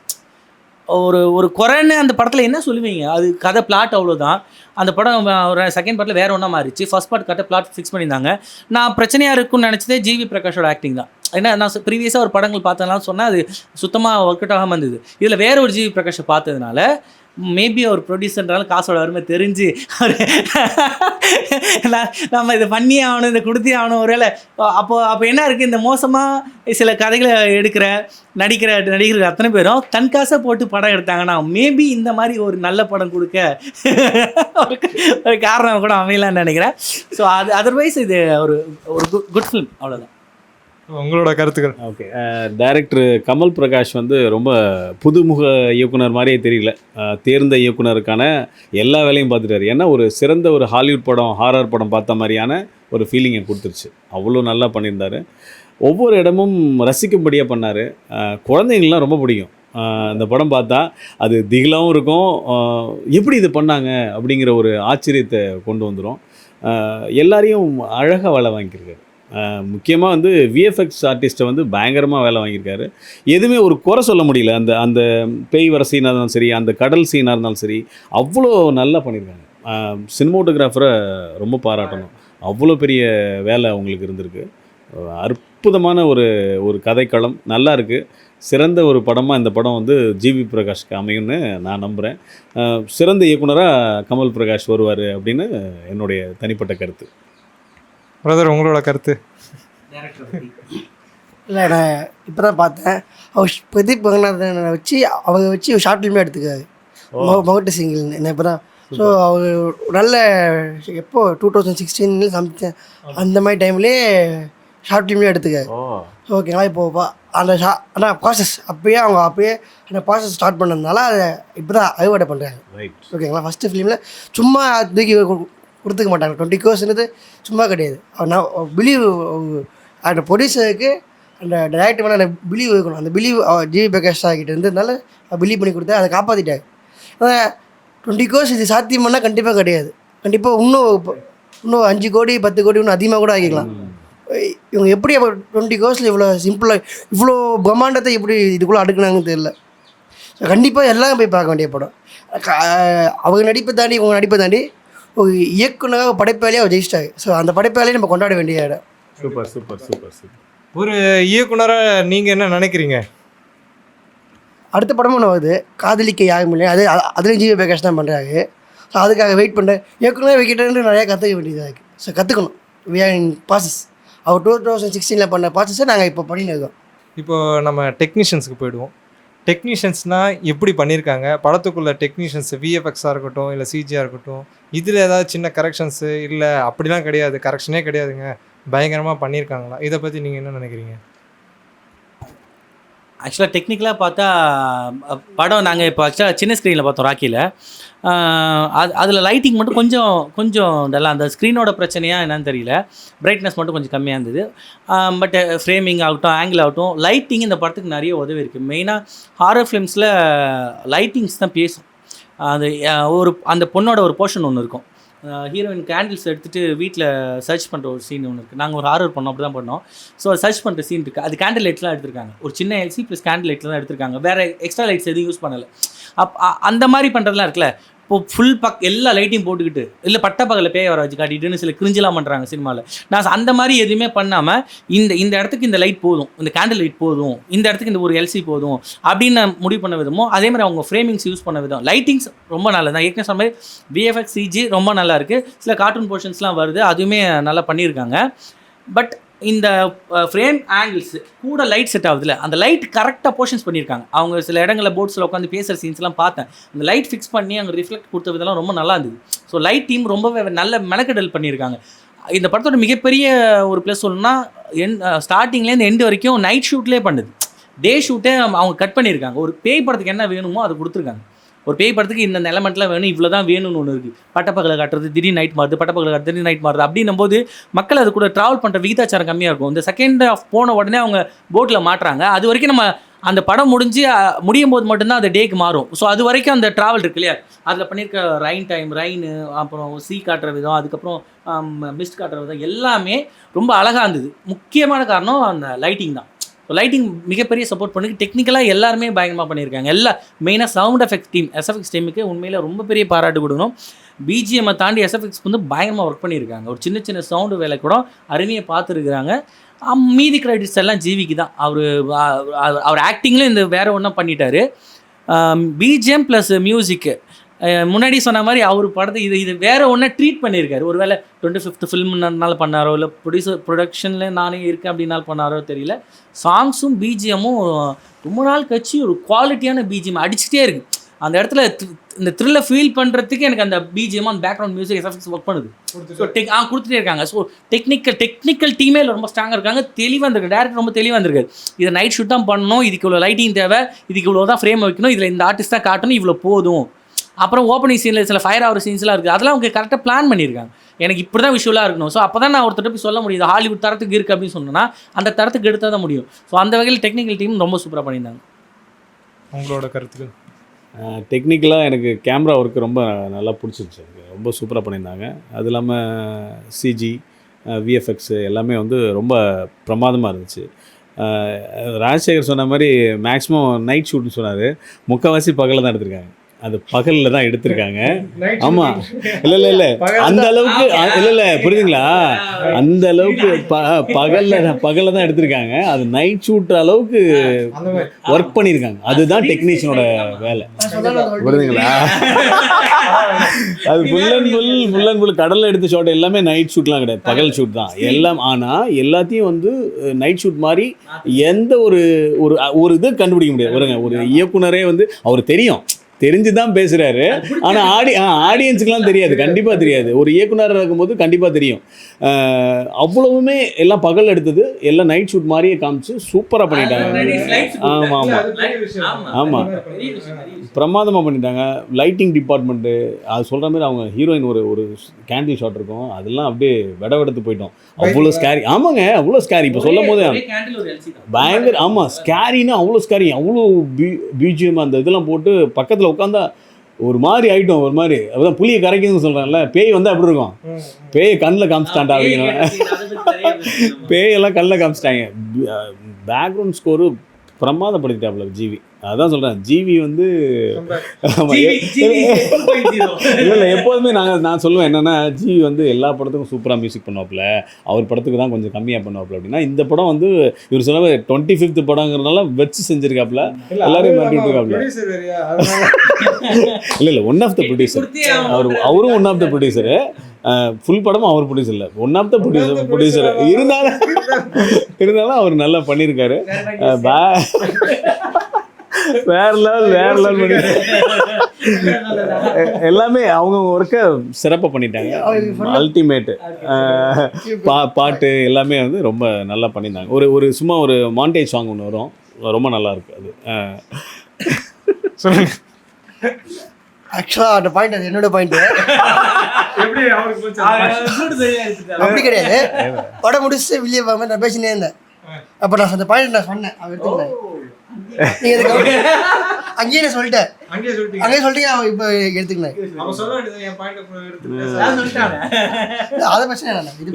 ஒரு ஒரு குறைன்னு அந்த படத்தில் என்ன சொல்லுவீங்க? அது கதை பிளாட் அவ்வளோதான் அந்த படம் ஒரு செகண்ட் பார்ட்டில் வேறு ஒன்றா மாறிச்சு. ஃபர்ஸ்ட் பார்ட் கட்ட பிளாட் ஃபிக்ஸ் பண்ணியிருந்தாங்க. நான் பிரச்சனையாக இருக்கும்னு நினச்சதே ஜிவி பிரகாஷோட ஆக்டிங் தான். ஏன்னா நான் ப்ரீவியஸாக ஒரு படங்கள் பார்த்தனால சொன்னால் அது சுத்தமாக ஒர்க் அவுட் ஆகாமல் இருந்தது. இதில் வேற ஒரு ஜிவி பிரகாஷை பார்த்ததுனால மேபி அவர் ப்ரொடியூசர்னால காசோட வறுமை தெரிஞ்சு அவர் நம்ம இதை பண்ணியே ஆகணும் இதை கொடுத்தே ஆகணும் ஒருவேளை. அப்போது அப்போ என்ன இருக்குது இந்த மோசமாக சில கதைகளை எடுக்கிற நடிக்கிற நடிகர்கள் அத்தனை பேரும் தன் காசை போட்டு படம் எடுத்தாங்கன்னா மேபி இந்த மாதிரி ஒரு நல்ல படம் கொடுக்க ஒரு காரணம் கூட அமையலான்னு நினைக்கிறேன். ஸோ அது அதர்வைஸ் இது ஒரு ஒரு குட் ஃபிலிம் அவ்வளோதான் உங்களோட கருத்துக்கள்? ஓகே. டைரக்டர் கமல் பிரகாஷ் வந்து ரொம்ப புதுமுக இயக்குனர் மாதிரியே தெரியல. தேர்ந்த இயக்குனருக்கான எல்லா வேலையும் பார்த்துட்டாரு. ஏன்னா ஒரு சிறந்த ஒரு ஹாலிவுட் படம் ஹாரர் படம் பார்த்த மாதிரியான ஒரு ஃபீலிங்கை கொடுத்துருச்சு. அவ்வளோ நல்லா பண்ணியிருந்தாரு. ஒவ்வொரு இடமும் ரசிக்கும்படியாக பண்ணார். குழந்தைங்கள்லாம் ரொம்ப பிடிக்கும். அந்த இந்த படம் பார்த்தா அது திகிலாகவும் இருக்கும். எப்படி இது பண்ணாங்க அப்படிங்கிற ஒரு ஆச்சரியத்தை கொண்டு வந்துடும் எல்லாரையும் அழகாக வேலை வாங்கியிருக்காரு. முக்கியமாக வந்து விஎஃப்எக்ஸ் ஆர்டிஸ்ட்டை வந்து பயங்கரமாக வேலை வாங்கியிருக்காரு. எதுவுமே ஒரு குறை சொல்ல முடியல. அந்த அந்த பேய் வர சீனாக இருந்தாலும் சரி அந்த கடல் சீனாக இருந்தாலும் சரி அவ்வளோ நல்லா பண்ணியிருக்காங்க. சினிமோட்டோகிராஃபரை ரொம்ப பாராட்டணும். அவ்வளோ பெரிய வேலை அவங்களுக்கு இருந்திருக்கு. அற்புதமான ஒரு ஒரு கதைக்களம். நல்லா இருக்குது சிறந்த ஒரு படமாக இந்த படம் வந்து ஜிவி பிரகாஷ்க்கு அமையும்னு நான் நம்புகிறேன் சிறந்த இயக்குனராக கமல் பிரகாஷ் வருவார் அப்படின்னு என்னுடைய தனிப்பட்ட கருத்து. பிரதர் உங்களோட கருத்து? இல்லை நான் இப்போ தான் பார்த்தேன். அவர் பிரதீப் ரங்கநாதனை வச்சு அவங்க வச்சு ஷார்ட் ஃபிலிமே எடுத்துக்காரு மகட்ட சிங்கிள் என்ன இப்போ தான் ஸோ அவர் நல்ல எப்போ டூ தௌசண்ட் சிக்ஸ்டீன் சம்திங் அந்த மாதிரி டைம்லேயே ஷார்ட் ஃபிலிமே எடுத்துக்காரு ஓ. ஓகேங்களா இப்போ பா- அந்த ஷா ஆனால் ப்ராசஸ் அப்பயே அவங்க அப்பயே அந்த ப்ராசஸ் ஸ்டார்ட் பண்ணதுனால அதை இப்போ தான் அறுவடை பண்ணுறாங்க ரைட் ஓகேங்களா ஃபஸ்ட்டு ஃபிலிமில் சும்மா தூக்கி கொடுத்துக்க மாட்டாங்க. டுவெண்ட்டி கோர்ஸ்ன்றது சும்மா கிடையாது. அவர் நான் பிலீவ் அந்த ப்ரொடியூசருக்கு அந்த டேரக்டர் மேலே அந்த பிலீவ் இருக்கணும். அந்த பிலீவ் ஜிவி பிரகாஷ் கிட்ட இருந்ததுனால பிலீவ் பண்ணி கொடுத்தா அதை காப்பாற்றிட்டாங்க ஆனால் டுவெண்ட்டி கோர்ஸ் இது சாத்தியம்னா கண்டிப்பாக கிடையாது. கண்டிப்பாக இன்னும் இன்னும் அஞ்சு கோடி பத்து கோடி இன்னும் அதிகமாக கூட ஆகிக்கலாம். இவங்க எப்படி அப்போ டுவெண்ட்டி கோர்ஸில் இவ்வளோ சிம்பிளாக இவ்வளோ பிரம்மாண்டத்தை எப்படி இதுக்குள்ளே அடுக்குனாங்கன்னு தெரியல. கண்டிப்பாக எல்லாம் போய் பார்க்க வேண்டிய படம். அவங்க நடிப்பை தாண்டி இவங்க நடிப்பை தாண்டி ஒரு இயக்குனராக படைப்பாளியாக அவர் ஜெயிச்சிட்டாரு. ஸோ அந்த படைப்பாளியை நம்ம கொண்டாட வேண்டிய இடம். Super super super super. ஒரு இயக்குனராக நீங்கள் என்ன நினைக்கிறீங்க? அடுத்த படமும் ஒன்று வருது. காதலிக்க யாரும் இல்லை. அது அதுலேயும் ஜிவி பிரகாஷ் தான் பண்ணுறாரு ஸோ அதுக்காக வெயிட் பண்ணுறேன் இயக்குனர் வைக்கிட்டு நிறையா கற்றுக்க வேண்டியதாக இருக்குது ஸோ கற்றுக்கணும் வி ஆர் இன் ப்ராசஸ் அவர் டூ தௌசண்ட் சிக்ஸ்டீனில் பண்ண ப்ராசஸை நாங்கள் இப்போ பண்ணிட்டு இருக்கோம். இப்போ நம்ம டெக்னீஷியன்ஸ்க்கு போயிடுவோம். டெக்னீஷியன்ஸ்னால் எப்படி பண்ணியிருக்காங்க படத்துக்குள்ள டெக்னீஷியன்ஸ் விஎஃப்எக்ஸாக இருக்கட்டும் இல்லை சிஜியாக இருக்கட்டும் இதில் ஏதாவது சின்ன கரெக்ஷன்ஸு இல்லை அப்படிலாம் கிடையாது கரெக்ஷனே கிடையாதுங்க. பயங்கரமாக பண்ணியிருக்காங்களா இதை பற்றி நீங்கள் என்ன நினைக்கிறீங்க? ஆக்சுவலாக டெக்னிக்கலாக பார்த்தா படம் நாங்கள் இப்போ ஆக்சுவலாக சின்ன ஸ்க்ரீனில் பார்த்தோம் ராக்கியில் அது அதில் லைட்டிங் மட்டும் கொஞ்சம் கொஞ்சம் நல்லா அந்த ஸ்க்ரீனோட பிரச்சனையாக என்னன்னு தெரியல. பிரைட்னஸ் மட்டும் கொஞ்சம் கம்மியாக இருந்தது. பட் ஃப்ரேமிங் ஆகட்டும் ஆங்கிள் ஆகட்டும் லைட்டிங் இந்த படத்துக்கு நிறைய உதவி இருக்குது மெயினாக ஹாரர் ஃபிலிம்ஸில் லைட்டிங்ஸ் தான் பேசும். அது ஒரு அந்த பொண்ணோட ஒரு போர்ஷன் ஒன்று இருக்கும். ஹீரோயின் கேண்டில்ஸ் எடுத்துகிட்டு வீட்டில் சர்ச் பண்ணுற ஒரு சீன் ஒன்று இருக்குது நாங்கள் ஒரு ஹாரர் பண்ணோம் அப்படி தான் பண்ணோம் ஸோ சர்ச் பண்ணுற சீன் இருக்குது அது கேண்டில் லைட்லாம் எடுத்திருக்காங்க. ஒரு சின்ன எல்சி ப்ளஸ் கேண்டில் லைட்லாம் எடுத்திருக்காங்க. வேறு எக்ஸ்ட்ரா லைட்ஸ் எதுவும் யூஸ் பண்ணலை. அப் அந்த மாதிரி பண்ணுறதுலாம் இருக்குல்ல. இப்போ ஃபுல் பக் எல்லா லைட்டையும் போட்டுக்கிட்டு இல்லை பட்டப்பகலில் பேய வர வச்சு காட்டிட்டுன்னு சில கிரிஞ்செலாம் பண்ணுறாங்க சினிமாவில் நான் அந்த மாதிரி எதுவுமே பண்ணாமல் இந்த இந்த இடத்துக்கு இந்த லைட் போதும் இந்த கேண்டில் லைட் போதும் இந்த இடத்துக்கு இந்த ஒரு எல்சி போதும் அப்படின்னு நான் முடிவு பண்ண விதமோ அதே மாதிரி அவங்க ஃப்ரேமிங்ஸ் யூஸ் பண்ண விதம். லைட்டிங்ஸ் ரொம்ப நல்லது. நான் ஏற்கனவே சொன்ன மாதிரி விஎஃப்எக்ஸ் சிஜி ரொம்ப நல்லா இருக்குது சில கார்ட்டூன் போர்ஷன்ஸ்லாம் வருது. அதுவுமே நல்லா பண்ணியிருக்காங்க. பட் இந்த ஃப்ரேம் ஆங்கிள்ஸ் கூட லைட் செட் ஆகுதுல அந்த லைட் கரெக்டாக போர்ஷன்ஸ் பண்ணியிருக்காங்க. அவங்க சில இடங்களில் போட்ஸில் உட்காந்து பேசுகிற சீன்ஸ்லாம் பார்த்தேன். அந்த லைட் ஃபிக்ஸ் பண்ணி அங்கே ரிஃப்ளெக்ட் கொடுத்த விதெல்லாம் ரொம்ப நல்லா இருந்தது. ஸோ லைட் டீம் ரொம்பவே நல்ல மெனக்கெடல் பண்ணியிருக்காங்க. இந்த படத்தோட மிகப்பெரிய ஒரு ப்ளஸ் சொல்லணும்னா என் ஸ்டார்டிங்லேருந்து எண்டு வரைக்கும் நைட் ஷூட்லேயே பண்ணுது. டே ஷூட்டே அவங்க கட் பண்ணியிருக்காங்க. ஒரு பேய் படத்துக்கு என்ன வேணுமோ அதை கொடுத்துருக்காங்க. ஒரு பேய் படத்துக்கு இந்த நிலமெண்ட்லாம் வேணும் இவ்வளோ தான் வேணும்னு ஒன்று இருக்குது பட்டப்பகலை காட்டுறது திடீர் நைட் மாறுது பட்டப்பகலை காட்டுறது திடீர் நைட் மாறுது. அப்படின்னும் போது மக்கள் அது கூட ட்ராவல் பண்ணுற விகிதாச்சாரம் கம்மியாக இருக்கும். இந்த செகண்ட் ஆஃப் போன உடனே அவங்க போட்டில் மாட்டுறாங்க. அது வரைக்கும் நம்ம அந்த படம் முடிஞ்சு முடியும் போது மட்டும்தான் அந்த டேக்கு மாறும். ஸோ அது வரைக்கும் அந்த ட்ராவல் இருக்கு இல்லையா? அதில் பண்ணியிருக்க ரைன் டைம் ரைனு அப்புறம் சீ காட்டுற விதம் அதுக்கப்புறம் மிஸ்ட் காட்டுற விதம் எல்லாமே ரொம்ப அழகாக இருந்தது. முக்கியமான காரணம் அந்த லைட்டிங் தான். லைட்டிங் மிகப்பெரிய சப்போர்ட் பண்ணி டெக்னிக்கலாக எல்லாருமே பயங்கரமாக பண்ணியிருக்காங்க. எல்லா மெயினாக சவுண்ட் எஃபெக்ட் டீம் எஸ்எஃப்எக்ஸ் டீமுக்கு உண்மையில் ரொம்ப பெரிய பாராட்டு கொடுக்கணும். பிஜிஎம்மை தாண்டி எஸ்எஃப்எக்ஸ் வந்து பயங்கரமாக ஒர்க் பண்ணியிருக்காங்க. ஒரு சின்ன சின்ன சவுண்டு வேலை கூட அருமையை பார்த்துருக்குறாங்க. மீதி கிரெடிட்ஸ் எல்லாம் ஜீவிக்கு தான். அவர் அவர் ஆக்டிங்லேயும் இந்த வேறு ஒன்றும் பண்ணிட்டாரு. பிஜிஎம் ப்ளஸ் மியூசிக்கு முன்னாடி சொன்ன மாதிரி அவர் படத்தை இது இது வேற ஒன்றை ட்ரீட் பண்ணியிருக்காரு. ஒருவேளை டுவெண்ட்டி ஃபிஃப்த் ஃபில்ம்னால பண்ணாரோ இல்லை ப்ரொடியூசர் ப்ரொடக்ஷனில் நானே இருக்கேன் அப்படின்னால பண்ணாரோ தெரியல. சாங்ஸும் பிஜிஎம்மும் ரொம்ப நாள் கழிச்சு ஒரு குவாலிட்டியான பிஜிஎம் அடிச்சுட்டே இருக்கு. அந்த இடத்துல இந்த த்ரில்லை ஃபீல் பண்ணுறதுக்கு எனக்கு அந்த பிஜிஎம் அந்த பேக்ரவுண்ட் மியூசிக் எஃபெக்ட்ஸ் ஒர்க் பண்ணுது. ஸோ டெக் ஆ கொடுத்துட்டே இருக்காங்க. ஸோ டெக்னிக்கல் டெக்னிக்கல் டீமே ரொம்ப ஸ்ட்ராங்காக இருக்காங்க. தெளிவாக இருந்திருக்கு டேரக்டர் ரொம்ப தெளிவாக இருந்திருக்காரு இதை நைட் ஷூட் தான் பண்ணணும். இதுக்கு இவ்வளோ லைட்டிங் தேவை. இதுக்கு இவ்வளோ தான் ஃப்ரேம் வைக்கணும். இதில் இந்த ஆர்டிஸ்ட் தான் காட்டணும். இவ்வளோ போதும். அப்புறம் ஓப்பனிங் சீனில் சில ஃபயர் ஆகிற சீன்ஸ்லாம் இருக்குது அதெல்லாம் அவங்க கரெக்டாக பிளான் பண்ணியிருக்காங்க. எனக்கு இப்படி தான் விஷுவலாக இருக்கணும். ஸோ அப்போ தான் நான் ஒருத்தர் போய் சொல்ல முடியுது ஹாலிவுட் தரத்துக்கு இருக்குது அப்படின்னு சொன்னேன்னா அந்த தரத்துக்கு எடுத்தால் தான் முடியும். ஸோ அந்த வகையில் டெக்னிக்கல் டீம் ரொம்ப சூப்பராக பண்ணியிருந்தாங்க. உங்களோட கருத்துக்கள்? டெக்னிக்கலாக எனக்கு கேமரா ஒர்க் ரொம்ப நல்லா பிடிச்சிருச்சு எனக்கு ரொம்ப சூப்பராக பண்ணியிருந்தாங்க. அது இல்லாமல் சிஜி விஎஃப்எக்ஸ் எல்லாமே வந்து ரொம்ப பிரமாதமாக இருந்துச்சு. ராஜசேகர் சொன்ன மாதிரி மேக்ஸிமம் நைட் ஷூட்னு சொன்னார். முக்கால்வாசி பகலில் தான் எடுத்திருக்காங்க. அது பகலில் தான் எடுத்திருக்காங்க. ஆமாம் இல்லை இல்லை இல்லை. அந்த அளவுக்கு இல்லை இல்லை புரியுதுங்களா? அந்த அளவுக்கு ப பகலில் பகலில் தான் எடுத்திருக்காங்க. அது நைட் ஷூட் அளவுக்கு ஒர்க் பண்ணியிருக்காங்க. அதுதான் டெக்னீஷியனோட வேலை. புரியுதுங்களா? அது full and full full and full கடலில் எடுத்த ஷாட் எல்லாமே நைட் ஷூட்லாம் கிடையாது. பகல் ஷூட் தான். எல்லாம் ஆனால் எல்லாத்தையும் வந்து நைட் ஷூட் மாதிரி எந்த ஒரு ஒரு ஒரு இது கண்டுபிடிக்க முடியாது. வருங்க ஒரு இயக்குனரே வந்து அவர் தெரியும். தெரிஞ்சு தான் பேசுகிறாரு ஆனால் ஆடி ஆடியன்ஸுக்குலாம் தெரியாது கண்டிப்பாக தெரியாது. ஒரு இயக்குனராக இருக்கும்போது கண்டிப்பாக தெரியும். அவ்வளவுமே எல்லாம் பகல் எடுத்தது எல்லாம் நைட் ஷூட் மாதிரியே காமிச்சு சூப்பராக பண்ணிட்டாங்க. ஆமாம் ஆமாம் அது பெரிய விஷயம். ஆமா. அந்த மாதிரி பண்ணிட்டாங்க. பிரமாதமாக பண்ணிட்டாங்க. லைட்டிங் டிபார்ட்மெண்ட்டு அது சொல்கிற மாதிரி அவங்க ஹீரோயின் ஒரு ஒரு கேண்டில் ஷாட் இருக்கும். அதெல்லாம் அப்படியே விட வெடத்து போயிட்டோம். அவ்வளோ ஸ்கேரி ஆமாங்க அவ்வளோ ஸ்கேரி இப்போ சொல்லும் போது பயங்கர ஆமாம் ஸ்கேரின்னா அவ்வளோ ஸ்கேரி அவ்வளோ பி பிஜிஎம் அந்த இதெல்லாம் போட்டு பக்கத்தில் உட்காந்தா ஒரு மாதிரி ஆயிட்டோம் ஒரு மாதிரி. அதான் புளியை கரைக்குதுன்னு சொல்கிறேன்ல பேய் வந்து அப்படி இருக்கும். பேய் கண்ணில் காமிச்சிட்டாண்டா அப்படிங்கிற பேயெல்லாம் கண்ணில் காமிச்சிட்டாங்க. பேக்ரவுண்ட் ஸ்கோரு பிரமாதப்படுத்திட்டாப்புல ஜிவி. அதான் சொல்கிறேன் ஜிவி வந்து இல்லை இல்லை எப்போதுமே நாங்கள் நான் சொல்லுவேன் என்னென்னா ஜி வந்து எல்லா படத்துக்கும் சூப்பராக மியூசிக் பண்ணுவாப்புல. அவர் படத்துக்கு தான் கொஞ்சம் கம்மியாக பண்ணுவாப்புல அப்படின்னா இந்த படம் வந்து இவர் சொன்ன டுவெண்ட்டி ஃபிஃப்த் படங்கிறனால வச்சு செஞ்சிருக்காப்புல. எல்லாரையும் அது மாட்டி நம்ம விட்டுருக்காப்புல. producer வேறயா? அதனால இல்லை இல்லை ஒன் ஆஃப் த ப்ரொடியூசர் அவர் அவரும் one of the producer full படமும் அவர் ப்ரொடியூசர் இல்லை. One of the producer producer இருந்தாலும் இருந்தாலும். அவர் நல்லா பண்ணியிருக்காரு. பே- வேற லெவல் வேற லெவல் எல்லாமே அவங்க ஒர்க்கை சிறப்பாக பண்ணிட்டாங்க. அல்டிமேட்டு பா பாட்டு எல்லாமே வந்து ரொம்ப நல்லா பண்ணியிருந்தாங்க. ஒரு ஒரு சும்மா ஒரு மாண்டேஜ் சாங் ஒன்று வரும். ரொம்ப நல்லா இருக்கு அது. சொல்லுங்க. ஆக்சுவலாக அந்த பாயிண்ட் அது என்னோட பாயிண்ட்? அப்படி கிடையாது. படம் முடிச்சுட்டு வெளியே போகாம நான் பேசினே இருந்தேன். அப்போ நான் அந்த பாயிண்ட் நான் சொன்னேன். அவன் இதுக்கு அங்கேயே நான் சொல்லிட்டேன். அங்கேயே சொல்லிட்டீங்க. அங்கேயே சொல்லிட்டீங்க அவன் இப்போ எடுத்துக்கினேன் அவன் சொல்ல வேண்டியது என் பாயிண்ட் எடுத்து அதை பிரச்சனை இல்லை இது.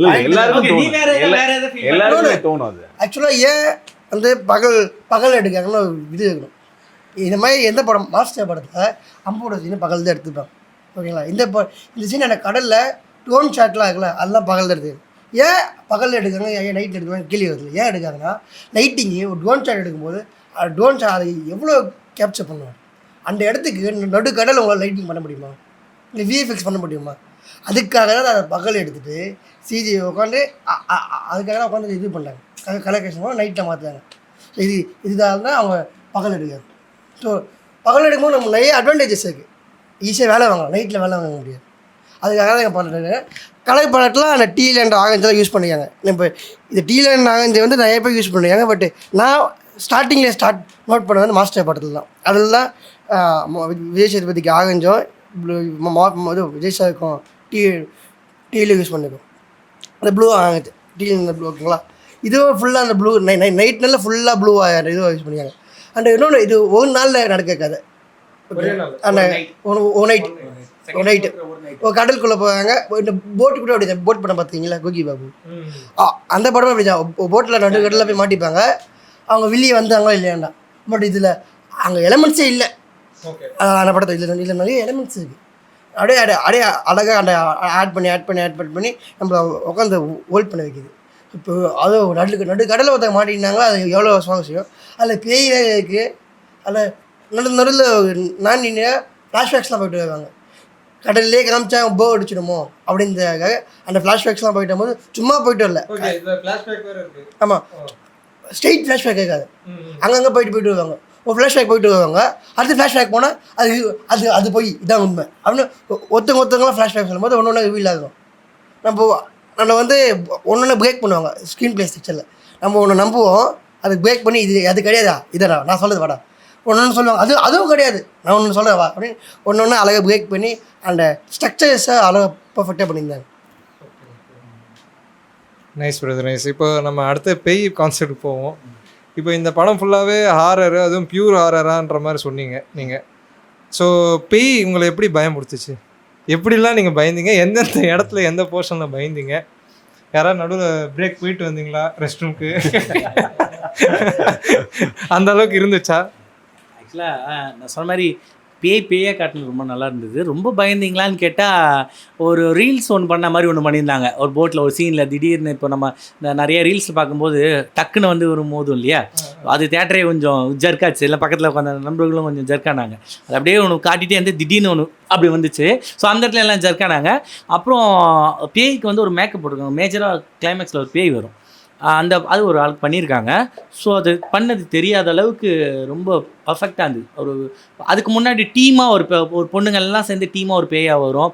எல்லாருக்கும் தோணும். அது. ஆக்சுவலாக ஏன் வந்து பகல் பகல் எடுக்காங்கன்னு ஒரு இது இருக்கணும் இந்த மாதிரி எந்த படம் மாஸ்டர் படத்தில் அம்போட சீனை பகல் தான் எடுத்துப்பாங்க ஓகேங்களா? இந்த ப இந்த சீன் எனக்கு கடலில் டோன் ஷாட்லாம் இருக்குல்ல அதெல்லாம் பகல் தான் எடுத்துக்கணும் ஏன் பகலில் எடுக்காங்க ஏன் நைட்டில் எடுக்காங்க கேள்வி வருது. ஏன் எடுக்காங்கன்னா லைட்டிங்கு ஒரு ட்ரோன் ஷாட் எடுக்கும்போது ட்ரோன் அதை எவ்வளோ கேப்சர் பண்ணுவாங்க அந்த இடத்துக்கு நடு உங்களால் லைட்டிங் பண்ண முடியுமா இல்லை விஎஃப்எக்ஸ் பண்ண முடியுமா அதுக்காக தான் அதை பகல் எடுத்துகிட்டு சிஜி உட்காந்து அதுக்காக தான் உட்காந்து இது பண்ணாங்க கலெக்ஷன் நைட்டில் மாற்றுறாங்க இது இதுக்காக தான் அவங்க பகல் எடுக்காங்க ஸோ பகல் எடுக்கும்போது நம்ம நிறைய அட்வான்டேஜஸ் இருக்குது ஈஸியாக வேலை வாங்கலாம் நைட்டில் வேலை வாங்க முடியாது. அதுக்காக தான் எங்கள் பண்ணுறது கலை படத்தில் அந்த டீ லேண்ட் ஆகஞ்செல்லாம் யூஸ் பண்ணிக்காங்க இப்போ இந்த டீ லேண்ட் ஆகஞ்சை வந்து நிறைய பேர் யூஸ் பண்ணிக்காங்க பட் நான் ஸ்டார்டிங்கில் ஸ்டார்ட் நோட் பண்ணது வந்து மாஸ்டர் படத்தில் தான். அதில் தான் விஜய் சேதுபதிக்கு ஆகஞ்சம் இது விஜய் சாருக்கும் டீ டீயில் யூஸ் பண்ணிக்கும் அந்த ப்ளூ ஆகுது. டீல் இந்த ப்ளூ ஓகேங்களா? இதுவும் ஃபுல்லாக அந்த ப்ளூ நை நை நைட் நல்லா ஃபுல்லாக ப்ளூ இதுவாக யூஸ் பண்ணிக்காங்க அண்ட் இன்னொன்று இது ஒரு நாளில் நடக்க கதை அந்த ஒரு நைட் ஒரு நைட்டு ஒரு கடலுக்குள்ளே போவாங்க. இந்த போட்டு கூட அப்படி போட் படம் பார்த்தீங்களா கோகி பாபு அந்த படம் அப்படி தான் போட்டில் நடு கடலில் போய் மாட்டிப்பாங்க. அவங்க வெளியே வந்தாங்களோ இல்லையாண்டா? பட் இதில் அங்கே எலமெண்ட்ஸே இல்லை. அந்த படத்தை இதில் இதில் நிறைய எலமெண்ட்ஸ் இருக்குது அப்படியே அப்படியே அப்படியே அழகாக அந்த ஆட் பண்ணி ஆட் பண்ணி ஆட் பண்ணி நம்மளை உட்காந்து ஹோல்ட் பண்ணி வைக்குது. இப்போ அது நடு நடு கடலில் ஒருத்தங்க மாட்டிக்கினாங்களா அது எவ்வளோ சுவாரஸ்யம். அதில் பேய் இருக்குது அதில் நடு நடுவில் நான் நின்று ஃப்ளாஷ்பேக்ஸ்லாம் போயிட்டு வருவாங்க. கடல்லே காமிச்சா போ அடிச்சிடுமோ? அப்படின்றதுக்காக அந்த ஃப்ளாஷ்பேக்ஸ்லாம் போயிட்டு போது சும்மா போயிட்டு வரல. ஆமாம் ஸ்ட்ரெயிட் ஃப்ளாஷ்பேக் இருக்காது அங்கங்கே போயிட்டு போயிட்டு வருவாங்க. ஒரு ஃப்ளாஷ்பேக் போயிட்டு வருவாங்க. அடுத்து ஃப்ளாஷ்பேக் போனால் அது அது அது போய் இதான் உண்மை. அப்படின்னு ஒருத்தவங்க ஒருத்தவங்களாம் ஃப்ளாஷ்பேக் சொல்லும்போது ஒன்று ஒன்று ரிவீல் ஆகும். நம்ம நம்ம வந்து ஒன்று ஒன்று பிரேக் பண்ணுவாங்க ஸ்க்ரீன் பிளே ஸ்ட்ரக்சரில் நம்ம ஒன்று நம்புவோம் அது பிரேக் பண்ணி இது அது கிடையாதா? இதடா நான் சொல்கிறது வாடா. ஒன்று ஒன்று சொல்லுவாங்க. அது அதுவும் கிடையாது. நான் ஒன்று சொல்கிறேன் வா அப்படின்னு ஒன்று ஒன்று அழகாக பிரேக் பண்ணி அந்த ஸ்ட்ரக்சர்ஸை அழகாக பர்ஃபெக்டாக பண்ணியிருந்தாங்க. நைஸ் பிரதர் நைஸ் இப்போ நம்ம அடுத்த பேய் கான்செப்ட் போவோம். இப்போ இந்த படம் ஃபுல்லாகவே ஹாரர் அதுவும் பியூர் ஹாரரான்ற மாதிரி சொன்னீங்க நீங்கள் ஸோ பேய் உங்களை எப்படி பயம் கொடுத்துச்சு எப்படிலாம் நீங்கள் பயந்தீங்க? எந்தெந்த இடத்துல எந்த போர்ஷனில் பயந்தீங்க? யாராவது நடுவில் பிரேக் போயிட்டு வந்தீங்களா? ரெஸ்ட் ரூம்க்கு அந்த அளவுக்கு இருந்துச்சா? ஆக்சுவலாக நான் சொன்ன மாதிரி பேய் பேயாக காட்டினது ரொம்ப நல்லா இருந்தது ரொம்ப பயந்தீங்களான்னு கேட்டால் ஒரு ரீல்ஸ் ஒன்று பண்ண மாதிரி ஒன்று பண்ணியிருந்தாங்க. ஒரு போட்டில் ஒரு சீனில் திடீர்னு இப்போ நம்ம இந்த நிறைய ரீல்ஸ் பார்க்கும்போது டக்குன்னு வந்து ஒரு மோதும் இல்லையா? அது தேட்டரே கொஞ்சம் ஜர்க்காச்சு. இல்லை பக்கத்தில் உட்காந்த நண்பர்களும் கொஞ்சம் ஜர்க்கானாங்க. அது அப்படியே ஒன்று காட்டிகிட்டே வந்து திடீர்னு ஒன்று அப்படி வந்துச்சு. ஸோ அந்த இடத்துல எல்லாம் ஜர்க்கானாங்க. அப்புறம் பேய்க்கு வந்து ஒரு மேக்கப் போட்டுருக்காங்க. மேஜராக கிளைமேக்ஸில் ஒரு பேய் வரும். அந்த அது ஒரு ஆள் பண்ணியிருக்காங்க. ஸோ அது பண்ணது தெரியாத அளவுக்கு ரொம்ப பர்ஃபெக்டாக இருந்தது. ஒரு அதுக்கு முன்னாடி டீமாக ஒரு ஒரு பொண்ணுங்கள்லாம் சேர்ந்து டீமாக ஒரு பேயாக வரும்.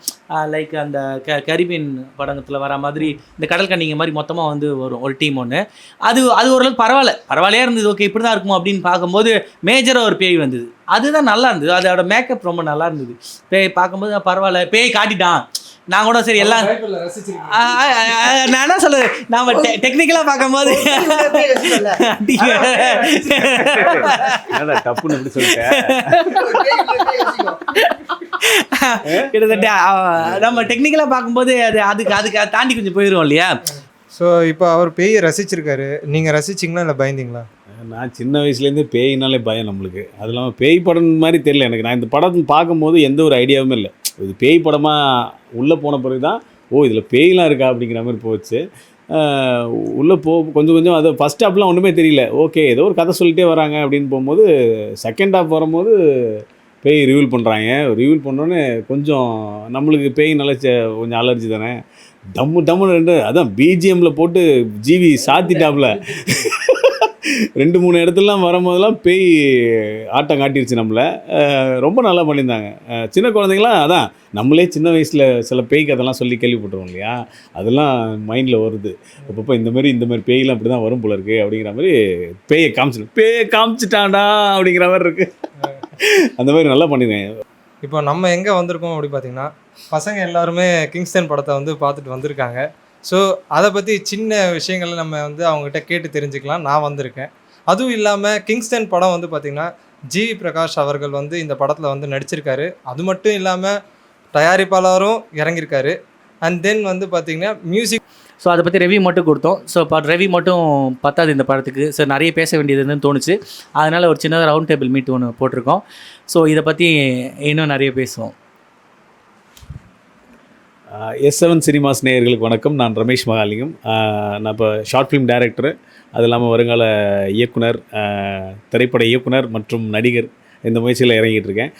லைக் அந்த க கரிபியன் படங்கத்தில் வர மாதிரி இந்த கடல் கன்னிங்க மாதிரி மொத்தமாக வந்து வரும் ஒரு டீம் ஒன்று அது அது ஓரளவுக்கு பரவாயில்ல. பரவாயில்லையா இருந்தது ஓகே இப்படி தான் இருக்குமோ அப்படின்னு பார்க்கும்போது மேஜராக ஒரு பேய் வந்தது. அதுதான் நல்லா இருந்தது. அதோட மேக்கப் ரொம்ப நல்லா இருந்தது. பேய் பார்க்கும்போது பரவாயில்ல. பேய் காட்டிட்டான். நான் கூட சரி எல்லாம் நான் என்ன சொல்றது? நாம டெக்னிக்கலா பார்க்கும்போது டப்புன்னு எப்படி சொல்லிட்டேன் கிட்டத்தட்ட நம்ம டெக்னிக்கலா பார்க்கும்போது அது அதுக்கு அதுக்கு அதை தாண்டி கொஞ்சம் போயிடும் இல்லையா? ஸோ இப்போ அவர் பேயை ரசிச்சிருக்காரு. நீங்கள் ரசிச்சிங்களா இல்லை பயந்தீங்களா? நான் சின்ன வயசுலேருந்தே பேயினாலே பயம் நம்மளுக்கு. அது இல்லாமல் பேய் படம் மாதிரி தெரியல எனக்கு. நான் இந்த படத்தை பார்க்கும்போது எந்த ஒரு ஐடியாவுமே இல்லை. இது பேய் படமாக உள்ளே போன பிறகு தான் ஓ இதில் பேய்லாம் இருக்கா அப்படிங்கிற மாதிரி போச்சு. உள்ளே போ கொஞ்சம் கொஞ்சம் அது ஃபஸ்ட் ஹாப்லாம் ஒன்றுமே தெரியல. ஓகே ஏதோ ஒரு கதை சொல்லிட்டே வராங்க அப்படின்னு போகும்போது செகண்ட் ஹாப் வரும்போது பேய் ரிவீல் பண்ணுறாங்க ரிவீல் பண்ணோன்னே கொஞ்சம் நம்மளுக்கு பேய் நல்ல கொஞ்சம் அலர்ஜி தானே. டம்மு டம்முன்னு ரெண்டு அதான் பிஜிஎம்மில் போட்டு ஜிவி சாத்திட்டாப்ல. ரெண்டு மூணு இடத்துலலாம் வரும்போதெல்லாம் பேய் ஆட்டம் காட்டிருச்சு நம்மளை. ரொம்ப நல்லா பண்ணியிருந்தாங்க. சின்ன குழந்தைங்களாம் அதான் நம்மளே சின்ன வயசில் சில பேய் கதைலாம் சொல்லி கேள்விப்பட்டுருவோம் இல்லையா? அதெல்லாம் மைண்டில் வருது. அப்பப்போ இந்த மாதிரி இந்த மாதிரி பேய்லாம் அப்படி தான் வரும் போல இருக்கு அப்படிங்கிற மாதிரி பேயை காமிச்சு பேயை காமிச்சிட்டாண்டா அப்படிங்கிற மாதிரி இருக்கு. அந்த மாதிரி நல்லா பண்ணிருக்கேன் இப்போ நம்ம எங்கே வந்திருக்கோம் அப்படி பார்த்தீங்கன்னா பசங்க எல்லாருமே கிங்ஸ்டன் படத்தை வந்து பார்த்துட்டு வந்திருக்காங்க. ஸோ அதை பற்றி சின்ன விஷயங்களை நம்ம வந்து அவங்ககிட்ட கேட்டு தெரிஞ்சுக்கலாம். நான் வந்திருக்கேன். அதுவும் இல்லாமல் கிங்ஸ்டன் படம் வந்து பார்த்திங்கன்னா ஜி. பிரகாஷ் அவர்கள் வந்து இந்த படத்தில் வந்து நடிச்சிருக்காரு. அது மட்டும் இல்லாமல் தயாரிப்பாளரும் இறங்கியிருக்காரு அண்ட் தென் வந்து பார்த்திங்கன்னா மியூசிக் ஸோ அதை பற்றி ரெவி மட்டும் கொடுத்தோம். ஸோ இப்போ ரெவி மட்டும் பத்தாது இந்த படத்துக்கு. ஸோ நிறைய பேச வேண்டியதுன்னு தோணுச்சு. அதனால் ஒரு சின்னதாக ரவுண்ட் டேபிள் மீட் ஒன்று போட்டிருக்கோம். ஸோ இதை பற்றி இன்னும் நிறைய பேசுவோம். எஸ் செவன் சினிமாஸ் நேயர்களுக்கு வணக்கம். நான் ரமேஷ் மகாலிங்கம். நான் இப்போ ஷார்ட் ஃபிலிம் டைரக்டர் அது இல்லாமல் வருங்கால இயக்குனர் திரைப்பட இயக்குனர் மற்றும் நடிகர் இந்த முயற்சியில் இறங்கிட்டு இருக்கேன்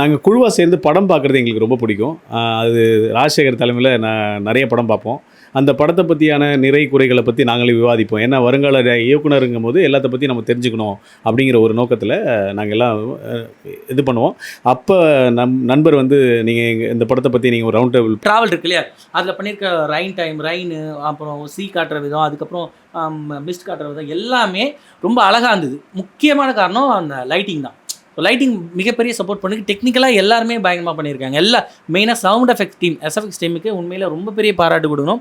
நாங்கள் குழுவாக சேர்ந்து படம் பார்க்குறது எங்களுக்கு ரொம்ப பிடிக்கும். அது ராஜசேகர் தலைமையில் நான் நிறைய படம் பார்ப்போம். அந்த படத்தை பற்றியான நிறை குறைகளை பற்றி நாங்களே விவாதிப்போம். ஏன்னா வருங்கால இயக்குனருங்கும் போது எல்லாத்த பற்றி நம்ம தெரிஞ்சுக்கணும் அப்படிங்கிற ஒரு நோக்கத்தில் நாங்கள் எல்லாம் இது பண்ணுவோம். அப்போ நம் நண்பர் வந்து நீங்கள் இந்த படத்தை பற்றி நீங்கள் ஒரு ரவுண்ட் டேபிள் ட்ராவல் இருக்கு இல்லையா? அதில் பண்ணியிருக்க ரைன் டைம் ரைனு அப்புறம் சீ காட்டுற விதம் அதுக்கப்புறம் மிஸ்ட் காட்டுற விதம் எல்லாமே ரொம்ப அழகாக இருந்தது. முக்கியமான காரணம் அந்த லைட்டிங் தான். லைட்டிங் மிகப்பெரிய சப்போர்ட் பண்ணி டெக்னிக்கலாக எல்லாருமே பயங்கரமாக பண்ணியிருக்காங்க. எல்லா மெயினாக சவுண்ட் எஃபெக்ட் டீம் எஸ்எஃப்எக்ஸ் டீமுக்கு உண்மையில் ரொம்ப பெரிய பாராட்டு கொடுக்கணும்.